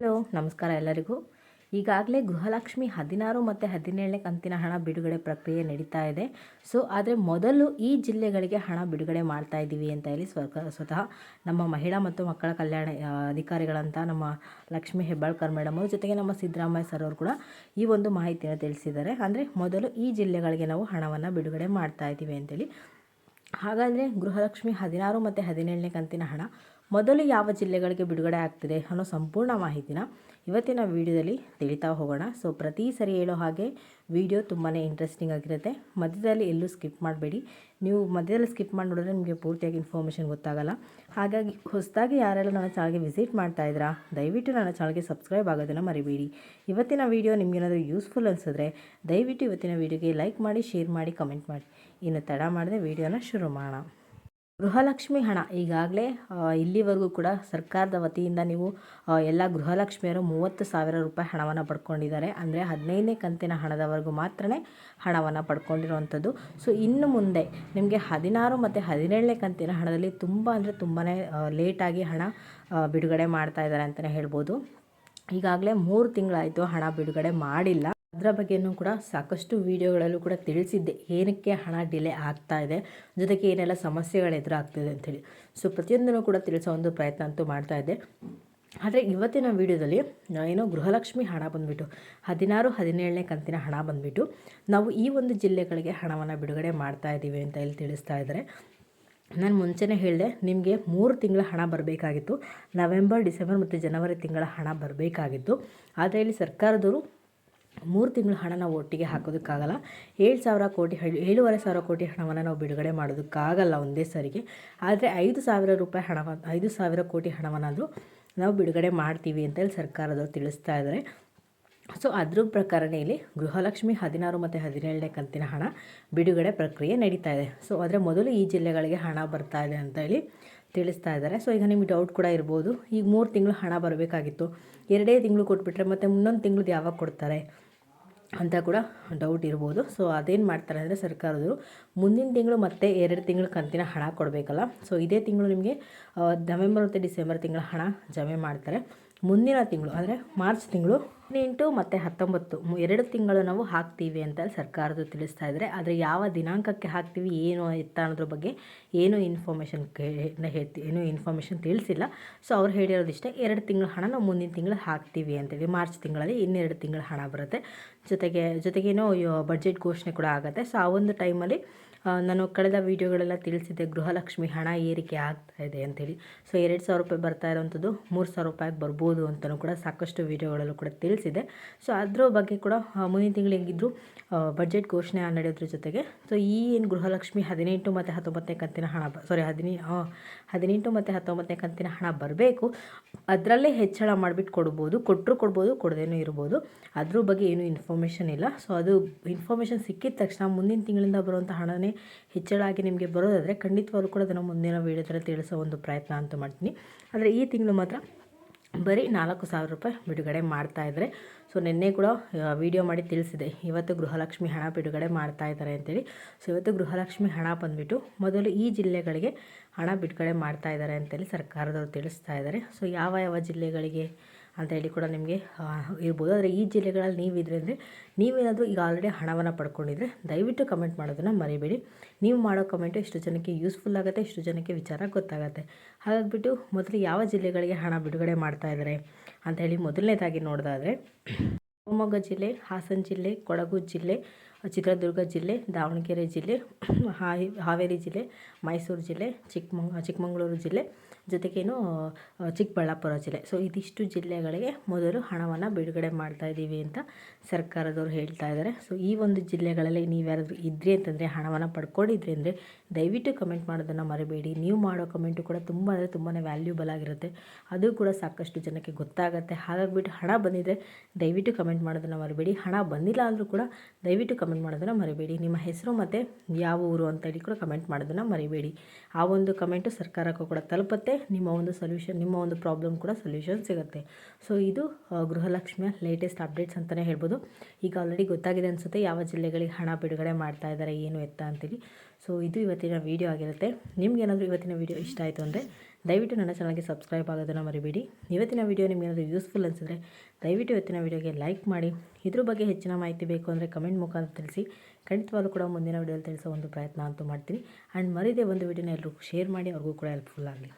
Hello, ನಮಸ್ಕಾರ ಎಲ್ಲರಿಗೂ. ಈಗಾಗಲೇ ಗೃಹಲಕ್ಷ್ಮಿ ಹದಿನಾರು ಮತ್ತು ಹದಿನೇಳನೇ ಕಂತಿನ ಹಣ ಬಿಡುಗಡೆ ಪ್ರಕ್ರಿಯೆ ನಡೀತಾ ಇದೆ. ಸೊ, ಆದರೆ ಮೊದಲು ಈ ಜಿಲ್ಲೆಗಳಿಗೆ ಹಣ ಬಿಡುಗಡೆ ಮಾಡ್ತಾ ಇದ್ದೀವಿ ಅಂತ ಹೇಳಿ ಸ್ವತಃ ನಮ್ಮ ಮಹಿಳಾ ಮತ್ತು ಮಕ್ಕಳ ಕಲ್ಯಾಣ ಅಧಿಕಾರಿಗಳಂತ ನಮ್ಮ ಲಕ್ಷ್ಮಿ ಹೆಬ್ಬಾಳ್ಕರ್ ಮೇಡಮ್ ಅವ್ರ ಜೊತೆಗೆ ನಮ್ಮ ಸಿದ್ದರಾಮಯ್ಯ ಸರ್ ಅವರು ಕೂಡ ಈ ಒಂದು ಮಾಹಿತಿಯನ್ನು ತಿಳಿಸಿದ್ದಾರೆ. ಅಂದರೆ ಮೊದಲು ಈ ಜಿಲ್ಲೆಗಳಿಗೆ ನಾವು ಹಣವನ್ನು ಬಿಡುಗಡೆ ಮಾಡ್ತಾ ಇದ್ದೀವಿ ಅಂತೇಳಿ. ಹಾಗಾದರೆ ಗೃಹಲಕ್ಷ್ಮಿ ಹದಿನಾರು ಮತ್ತು ಹದಿನೇಳನೇ ಕಂತಿನ ಹಣ ಮೊದಲು ಯಾವ ಜಿಲ್ಲೆಗಳಿಗೆ ಬಿಡುಗಡೆ ಆಗ್ತಿದೆ ಅನ್ನೋ ಸಂಪೂರ್ಣ ಮಾಹಿತಿನ ಇವತ್ತಿನ ವಿಡಿಯೋದಲ್ಲಿ ತಿಳಿತಾ ಹೋಗೋಣ. ಸೊ ಪ್ರತಿ ಸರಿ ಹೇಳೋ ಹಾಗೆ ವಿಡಿಯೋ ತುಂಬಾ ಇಂಟ್ರೆಸ್ಟಿಂಗ್ ಆಗಿರುತ್ತೆ. ಮಧ್ಯದಲ್ಲಿ ಎಲ್ಲೂ ಸ್ಕಿಪ್ ಮಾಡಬೇಡಿ. ನೀವು ಮಧ್ಯದಲ್ಲಿ ಸ್ಕಿಪ್ ಮಾಡಿ ನೋಡಿದ್ರೆ ನಿಮಗೆ ಪೂರ್ತಿಯಾಗಿ ಇನ್ಫಾರ್ಮೇಷನ್ ಗೊತ್ತಾಗಲ್ಲ. ಹಾಗಾಗಿ ಹೊಸದಾಗಿ ಯಾರೆಲ್ಲ ನನ್ನ ಚಾನಲ್ಗೆ ವಿಸಿಟ್ ಮಾಡ್ತಾ ಇದ್ದೀರಾ ದಯವಿಟ್ಟು ನನ್ನ ಚಾನಲ್ಗೆ ಸಬ್ಸ್ಕ್ರೈಬ್ ಆಗೋದನ್ನು ಮರಿಬೇಡಿ. ಇವತ್ತಿನ ವಿಡಿಯೋ ನಿಮಗೇನಾದರೂ ಯೂಸ್ಫುಲ್ ಅನಿಸಿದ್ರೆ ದಯವಿಟ್ಟು ಇವತ್ತಿನ ವಿಡಿಯೋಗೆ ಲೈಕ್ ಮಾಡಿ ಶೇರ್ ಮಾಡಿ ಕಮೆಂಟ್ ಮಾಡಿ. ಇನ್ನು ತಡ ಮಾಡದೆ ವಿಡಿಯೋನ ಶುರು ಮಾಡೋಣ. ಗೃಹಲಕ್ಷ್ಮಿ ಹಣ. ಈಗಾಗಲೇ ಇಲ್ಲಿವರೆಗೂ ಕೂಡ ಸರ್ಕಾರದ ವತಿಯಿಂದ ನೀವು ಎಲ್ಲ ಗೃಹಲಕ್ಷ್ಮಿಯರು ಮೂವತ್ತು ಸಾವಿರ ರೂಪಾಯಿ ಹಣವನ್ನು ಪಡ್ಕೊಂಡಿದ್ದಾರೆ. ಅಂದರೆ ಹದಿನೈದನೇ ಕಂತಿನ ಹಣದವರೆಗೂ ಮಾತ್ರ ಹಣವನ್ನು ಪಡ್ಕೊಂಡಿರುವಂಥದ್ದು. ಸೊ ಇನ್ನು ಮುಂದೆ ನಿಮಗೆ ಹದಿನಾರು ಮತ್ತು ಹದಿನೇಳನೇ ಕಂತಿನ ಹಣದಲ್ಲಿ ತುಂಬ ಅಂದರೆ ತುಂಬಾ ಲೇಟಾಗಿ ಹಣ ಬಿಡುಗಡೆ ಮಾಡ್ತಾ ಇದ್ದಾರೆ ಅಂತಲೇ ಹೇಳ್ಬೋದು. ಈಗಾಗಲೇ ಮೂರು ತಿಂಗಳಾಯಿತು ಹಣ ಬಿಡುಗಡೆ ಮಾಡಿಲ್ಲ. ಅದರ ಬಗ್ಗೆನೂ ಕೂಡ ಸಾಕಷ್ಟು ವೀಡಿಯೋಗಳಲ್ಲೂ ಕೂಡ ತಿಳಿಸಿದ್ದೆ. ಏನಕ್ಕೆ ಹಣ ಡಿಲೇ ಆಗ್ತಾ ಇದೆ, ಜೊತೆಗೆ ಏನೆಲ್ಲ ಸಮಸ್ಯೆಗಳು ಎದುರಾಗ್ತಿದೆ ಅಂಥೇಳಿ ಸೊ ಪ್ರತಿಯೊಂದನ್ನು ಕೂಡ ತಿಳಿಸೋ ಒಂದು ಪ್ರಯತ್ನ ಅಂತೂ ಮಾಡ್ತಾ ಇದ್ದೆ. ಆದರೆ ಇವತ್ತಿನ ವೀಡಿಯೋದಲ್ಲಿ ಏನೋ ಗೃಹಲಕ್ಷ್ಮಿ ಹಣ ಬಂದುಬಿಟ್ಟು, ಹದಿನಾರು, ಹದಿನೇಳನೇ ಕಂತಿನ ಹಣ ಬಂದುಬಿಟ್ಟು, ನಾವು ಈ ಒಂದು ಜಿಲ್ಲೆಗಳಿಗೆ ಹಣವನ್ನು ಬಿಡುಗಡೆ ಮಾಡ್ತಾ ಇದ್ದೀವಿ ಅಂತ ಇಲ್ಲಿ ತಿಳಿಸ್ತಾ ಇದ್ದಾರೆ. ನಾನು ಮುಂಚೆನೇ ಹೇಳಿದೆ, ನಿಮಗೆ ಮೂರು ತಿಂಗಳ ಹಣ ಬರಬೇಕಾಗಿತ್ತು. ನವೆಂಬರ್, ಡಿಸೆಂಬರ್ ಮತ್ತು ಜನವರಿ ತಿಂಗಳ ಹಣ ಬರಬೇಕಾಗಿತ್ತು. ಆದರೆ ಇಲ್ಲಿ ಸರ್ಕಾರದವರು ಮೂರು ತಿಂಗಳ ಹಣ ನಾವು ಒಟ್ಟಿಗೆ ಹಾಕೋದಕ್ಕಾಗಲ್ಲ. ಏಳು ಸಾವಿರ ಕೋಟಿ ಹಳ್- ಏಳುವರೆ ಸಾವಿರ ಕೋಟಿ ಹಣವನ್ನು ನಾವು ಬಿಡುಗಡೆ ಮಾಡೋದಕ್ಕಾಗಲ್ಲ ಒಂದೇ ಸರಿಗೆ. ಆದರೆ ಐದು ಸಾವಿರ ರೂಪಾಯಿ ಹಣವನ್ನು ಐದು ಸಾವಿರ ಕೋಟಿ ಹಣವನ್ನಾದರೂ ನಾವು ಬಿಡುಗಡೆ ಮಾಡ್ತೀವಿ ಅಂತೇಳಿ ಸರ್ಕಾರದವರು ತಿಳಿಸ್ತಾ ಇದ್ದಾರೆ ಸೊ ಅದ್ರ ಪ್ರಕಾರನೇ ಇಲ್ಲಿ ಗೃಹಲಕ್ಷ್ಮಿ ಹದಿನಾರು ಮತ್ತು ಹದಿನೇಳನೇ ಕಂತಿನ ಹಣ ಬಿಡುಗಡೆ ಪ್ರಕ್ರಿಯೆ ನಡೀತಾ ಇದೆ. ಸೊ ಆದರೆ ಮೊದಲು ಈ ಜಿಲ್ಲೆಗಳಿಗೆ ಹಣ ಬರ್ತಾ ಇದೆ ಅಂತ ಹೇಳಿ ತಿಳಿಸ್ತಾ ಇದ್ದಾರೆ ಸೊ ಈಗ ನಿಮಗೆ ಡೌಟ್ ಕೂಡ ಇರ್ಬೋದು. ಈಗ ಮೂರು ತಿಂಗಳು ಹಣ ಬರಬೇಕಾಗಿತ್ತು. ಎರಡೇ ತಿಂಗಳು ಕೊಟ್ಬಿಟ್ರೆ ಮತ್ತು ಇನ್ನೊಂದು ತಿಂಗಳದ್ದು ಯಾವಾಗ ಕೊಡ್ತಾರೆ? ಅಂತ ಕೂಡ ಡೌಟ್ ಇರ್ಬೋದು. ಸೊ ಅದೇನು ಮಾಡ್ತಾರೆ ಅಂದರೆ ಸರ್ಕಾರದವರು ಮುಂದಿನ ತಿಂಗಳು ಮತ್ತೆ ಎರಡು ತಿಂಗಳು ಕಂತಿನ ಹಣ ಕೊಡಬೇಕಲ್ಲ. ಸೊ ಇದೇ ತಿಂಗಳು ನಿಮಗೆ ನವೆಂಬರ್ ಮತ್ತು ಡಿಸೆಂಬರ್ ತಿಂಗಳ ಹಣ ಜಮೆ ಮಾಡ್ತಾರೆ. ಮುಂದಿನ ತಿಂಗಳು, ಅಂದರೆ ಮಾರ್ಚ್ ತಿಂಗಳು ಹದಿನೆಂಟು ಮತ್ತು ಹತ್ತೊಂಬತ್ತು ಎರಡು ತಿಂಗಳು ನಾವು ಹಾಕ್ತೀವಿ ಅಂತ ಸರ್ಕಾರದ್ದು ತಿಳಿಸ್ತಾ ಇದ್ದಾರೆ. ಆದರೆ ಯಾವ ದಿನಾಂಕಕ್ಕೆ ಹಾಕ್ತೀವಿ, ಏನು ಎತ್ತ ಅನ್ನೋದ್ರ ಬಗ್ಗೆ ಏನು ಇನ್ಫಾರ್ಮೇಷನ್ ಹೇಳ್ತೀವಿ ಏನು ಇನ್ಫಾರ್ಮೇಷನ್ ತಿಳಿಸಿಲ್ಲ. ಸೊ ಅವ್ರು ಹೇಳಿರೋದಿಷ್ಟೇ, ಎರಡು ತಿಂಗಳ ಹಣ ನಾವು ಮುಂದಿನ ತಿಂಗಳು ಹಾಕ್ತೀವಿ ಅಂತೇಳಿ ಮಾರ್ಚ್ ತಿಂಗಳಲ್ಲಿ ಇನ್ನೆರಡು ತಿಂಗಳ ಹಣ ಬರುತ್ತೆ. ಜೊತೆಗೆ, ಜೊತೆಗೇನೋ ಬಜೆಟ್ ಘೋಷಣೆ ಕೂಡ ಆಗುತ್ತೆ. ಸೊ ಆ ಒಂದು ಟೈಮಲ್ಲಿ ನಾನು ಕಳೆದ ವೀಡಿಯೋಗಳೆಲ್ಲ ತಿಳಿಸಿದ್ದೆ, ಗೃಹಲಕ್ಷ್ಮಿ ಹಣ ಏರಿಕೆ ಆಗ್ತಾ ಇದೆ ಅಂತೇಳಿ. ಸೊ ಎರಡು ಸಾವಿರ ರೂಪಾಯಿ ಬರ್ತಾ ಇರೋವಂಥದ್ದು ಮೂರು ಸಾವಿರ ರೂಪಾಯಿಗೆ ಬರ್ಬೋದು ಅಂತಲೂ ಕೂಡ ಸಾಕಷ್ಟು ವೀಡಿಯೋಗಳಲ್ಲೂ ಕೂಡ ತಿಳಿಸಿದೆ ಸೊ ಅದ್ರ ಬಗ್ಗೆ ಕೂಡ ಮುಂದಿನ ತಿಂಗಳು ಹೆಂಗಿದ್ರು ಬಜೆಟ್ ಘೋಷಣೆ ನಡೆಯೋದ್ರ ಜೊತೆಗೆ ಸೊ ಈ ಏನು ಗೃಹಲಕ್ಷ್ಮಿ ಹದಿನೆಂಟು ಮತ್ತು ಹತ್ತೊಂಬತ್ತನೇ ಕಂತಿನ ಹಣ ಸಾರಿ ಹದಿನೇ ಹದಿನೆಂಟು ಮತ್ತು ಹತ್ತೊಂಬತ್ತನೇ ಕಂತಿನ ಹಣ ಬರಬೇಕು. ಅದರಲ್ಲೇ ಹೆಚ್ಚಳ ಮಾಡಿಬಿಟ್ಟು ಕೊಡ್ಬೋದು ಕೊಟ್ಟರು ಕೊಡ್ಬೋದು, ಕೊಡದೇನೂ ಇರ್ಬೋದು. ಅದ್ರ ಬಗ್ಗೆ ಏನೂ ಇನ್ಫಾರ್ಮೇಷನ್ ಇಲ್ಲ. ಸೊ ಅದು ಇನ್ಫಾರ್ಮೇಷನ್ ಸಿಕ್ಕಿದ ತಕ್ಷಣ ಮುಂದಿನ ತಿಂಗಳಿಂದ ಬರುವಂಥ ಹಣನೇ ಹೆಚ್ಚಳ ಆಗಿ ನಿಮಗೆ ಬರೋದಾದರೆ ಖಂಡಿತವಾಗ್ಲೂ ಕೂಡ ಅದನ್ನು ಮುಂದಿನ ವೀಡಿಯೋದಲ್ಲಿ ತಿಳಿಸೋ ಒಂದು ಪ್ರಯತ್ನ ಅಂತ ಮಾಡ್ತೀನಿ. ಆದರೆ ಈ ತಿಂಗಳು ಮಾತ್ರ ಬರೀ ನಾಲ್ಕು ಸಾವಿರ ರೂಪಾಯಿ ಬಿಡುಗಡೆ ಮಾಡ್ತಾ ಇದ್ದಾರೆ ಸೊ ನಿನ್ನೆ ಕೂಡ ವಿಡಿಯೋ ಮಾಡಿ ತಿಳಿಸಿದೆ. ಇವತ್ತು ಗೃಹಲಕ್ಷ್ಮಿ ಹಣ ಬಿಡುಗಡೆ ಮಾಡ್ತಾ ಇದ್ದಾರೆ ಅಂತೇಳಿ. ಸೊ ಇವತ್ತು ಗೃಹಲಕ್ಷ್ಮಿ ಹಣ ಬಂದುಬಿಟ್ಟು ಮೊದಲು ಈ ಜಿಲ್ಲೆಗಳಿಗೆ ಹಣ ಬಿಡುಗಡೆ ಮಾಡ್ತಾ ಇದ್ದಾರೆ ಅಂತೇಳಿ ಸರ್ಕಾರದವರು ತಿಳಿಸ್ತಾ ಇದ್ದಾರೆ ಸೊ ಯಾವ ಯಾವ ಜಿಲ್ಲೆಗಳಿಗೆ ಅಂತ ಹೇಳಿ ಕೂಡ ನಿಮಗೆ ಇರ್ಬೋದು. ಆದರೆ ಈ ಜಿಲ್ಲೆಗಳಲ್ಲಿ ನೀವಿದ್ರೆ ಅಂದರೆ ನೀವೇನಾದರೂ ಈಗ ಆಲ್ರೆಡಿ ಹಣವನ್ನು ಪಡ್ಕೊಂಡಿದ್ರೆ ದಯವಿಟ್ಟು ಕಮೆಂಟ್ ಮಾಡೋದನ್ನು ಮರಿಬೇಡಿ. ನೀವು ಮಾಡೋ ಕಮೆಂಟು ಎಷ್ಟು ಜನಕ್ಕೆ ಯೂಸ್ಫುಲ್ ಆಗುತ್ತೆ ಎಷ್ಟು ಜನಕ್ಕೆ ವಿಚಾರ ಗೊತ್ತಾಗುತ್ತೆ. ಹಾಗಾಗಿಬಿಟ್ಟು ಮೊದಲು ಯಾವ ಜಿಲ್ಲೆಗಳಿಗೆ ಹಣ ಬಿಡುಗಡೆ ಮಾಡ್ತಾ ಇದ್ದಾರೆ ಅಂತ ಹೇಳಿ ಮೊದಲನೇದಾಗಿ ನೋಡೋದಾದರೆ, ಶಿವಮೊಗ್ಗ ಜಿಲ್ಲೆ, ಹಾಸನ ಜಿಲ್ಲೆ, ಕೊಡಗು ಜಿಲ್ಲೆ, ಚಿತ್ರದುರ್ಗ ಜಿಲ್ಲೆ, ದಾವಣಗೆರೆ ಜಿಲ್ಲೆ ಹಾವೇರಿ ಜಿಲ್ಲೆ, ಮೈಸೂರು ಜಿಲ್ಲೆ ಚಿಕ್ಕಮಂಗ್ ಚಿಕ್ಕಮಗಳೂರು ಜಿಲ್ಲೆ ಜೊತೆಗೇನು ಚಿಕ್ಕಬಳ್ಳಾಪುರ ಜಿಲ್ಲೆ. ಸೊ ಇದಿಷ್ಟು ಜಿಲ್ಲೆಗಳಿಗೆ ಮೊದಲು ಹಣವನ್ನು ಬಿಡುಗಡೆ ಮಾಡ್ತಾ ಇದ್ದೀವಿ ಅಂತ ಸರ್ಕಾರದವರು ಹೇಳ್ತಾ ಇದ್ದಾರೆ. ಸೊ ಈ ಒಂದು ಜಿಲ್ಲೆಗಳಲ್ಲಿ ನೀವ್ಯಾರಾದರೂ ಇದ್ರಿ ಅಂತಂದರೆ, ಹಣವನ್ನು ಪಡ್ಕೊಂಡಿದ್ರಿ ಅಂದರೆ, ದಯವಿಟ್ಟು ಕಮೆಂಟ್ ಮಾಡೋದನ್ನು ಮರಿಬೇಡಿ. ನೀವು ಮಾಡೋ ಕಮೆಂಟು ಕೂಡ ತುಂಬ ಅಂದರೆ ತುಂಬಾ ವ್ಯಾಲ್ಯೂಬಲ್ ಆಗಿರುತ್ತೆ. ಅದು ಕೂಡ ಸಾಕಷ್ಟು ಜನಕ್ಕೆ ಗೊತ್ತಾಗುತ್ತೆ. ಹಾಗಾಗಿಬಿಟ್ಟು ಹಣ ಬಂದಿದ್ದರೆ ದಯವಿಟ್ಟು ಕಮೆಂಟ್ ಮಾಡೋದನ್ನು ಮರಿಬೇಡಿ. ಹಣ ಬಂದಿಲ್ಲ ಅಂದರೂ ಕೂಡ ದಯವಿಟ್ಟು ಕಮೆಂಟ್ ಮಾಡೋದನ್ನು ಮರಿಬೇಡಿ. ನಿಮ್ಮ ಹೆಸರು ಮತ್ತು ಯಾವ ಊರು ಅಂತೇಳಿ ಕೂಡ ಕಮೆಂಟ್ ಮಾಡೋದನ್ನು ಮರಿಬೇಡಿ. ಆ ಒಂದು ಕಮೆಂಟು ಸರ್ಕಾರಕ್ಕೂ ಕೂಡ ತಲುಪುತ್ತೆ. ನಿಮ್ಮ ಒಂದು ಸೊಲ್ಯೂಷನ್ ನಿಮ್ಮ ಒಂದು ಪ್ರಾಬ್ಲಮ್ ಕೂಡ ಸೊಲ್ಯೂಷನ್ ಸಿಗುತ್ತೆ. ಸೊ ಇದು ಗೃಹಲಕ್ಷ್ಮಿಯ ಲೇಟೆಸ್ಟ್ ಅಪ್ಡೇಟ್ಸ್ ಅಂತಲೇ ಹೇಳ್ಬೋದು. ಈಗ ಆಲ್ರೆಡಿ ಗೊತ್ತಾಗಿದೆ ಅನಿಸುತ್ತೆ ಯಾವ ಜಿಲ್ಲೆಗಳಿಗೆ ಹಣ ಬಿಡುಗಡೆ ಮಾಡ್ತಾ ಇದ್ದಾರೆ, ಏನು ಎತ್ತ ಅಂತೇಳಿ. ಸೊ ಇದು ಇವತ್ತಿನ ವೀಡಿಯೋ ಆಗಿರುತ್ತೆ. ನಿಮ್ಗೇನಾದರೂ ಇವತ್ತಿನ ವೀಡಿಯೋ ಇಷ್ಟ ಆಯಿತು ಅಂದರೆ, ದಯವಿಟ್ಟು ನನ್ನ ಚಾನಲ್ಗೆ ಸಬ್ಸ್ಕ್ರೈಬ್ ಆಗೋದನ್ನು ಮರಿಬೇಡಿ. ಇವತ್ತಿನ ವಿಡಿಯೋ ನಿಮಗೇನಾದರೂ ಯೂಸ್ಫುಲ್ ಅನಿಸಿದ್ರೆ, ದಯವಿಟ್ಟು ಇವತ್ತಿನ ವಿಡಿಯೋಗೆ ಲೈಕ್ ಮಾಡಿ. ಇದ್ರ ಬಗ್ಗೆ ಹೆಚ್ಚಿನ ಮಾಹಿತಿ ಬೇಕು ಅಂದರೆ ಕಮೆಂಟ್ ಮುಖಾಂತರ ತಿಳಿಸಿ. ಖಂಡಿತವಾಗ್ಲೂ ಕೂಡ ಮುಂದಿನ ವಿಡಿಯೋದಲ್ಲಿ ತಿಳಿಸೋ ಒಂದು ಪ್ರಯತ್ನ ಅಂತೂ ಮಾಡ್ತೀನಿ. ಆ್ಯಂಡ್ ಮರಿದೇ ಒಂದು ವೀಡಿಯೋನ ಎಲ್ಲರೂ ಶೇರ್ ಮಾಡಿ, ಅವ್ರಿಗೂ ಕೂಡ ಹೆಲ್ಪ್ಫುಲ್ ಆಗಲಿ.